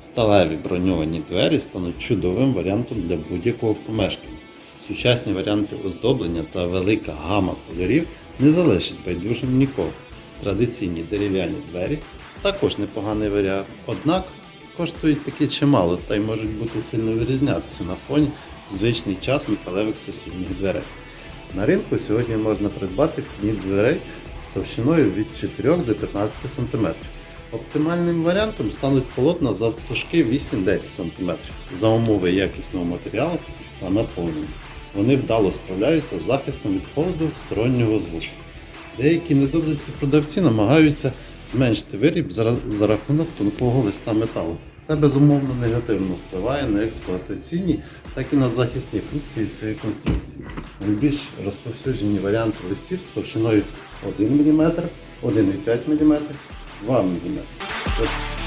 Сталеві броньовані двері стануть чудовим варіантом для будь-якого помешкання. Сучасні варіанти оздоблення та велика гама кольорів не залишать байдужим нікого. Традиційні дерев'яні двері також непоганий варіант, однак коштують таки чимало та й можуть бути сильно вирізнятися на фоні звичний час металевих сусідніх дверей. На ринку сьогодні можна придбати вхідні дверей з товщиною від 4 до 15 см. Оптимальним варіантом стануть полотна завтовшки 8-10 см за умови якісного матеріалу та наповнення. Вони вдало справляються з захистом від холоду стороннього звуку. Деякі недобрості продавці намагаються зменшити виріб за, рахунок тонкого листа металу. Це безумовно негативно впливає на експлуатаційні, так і на захисні функції цієї конструкції. Найбільш розповсюджені варіанти листів з товщиною 1 мм, 1,5 мм, 2 мм.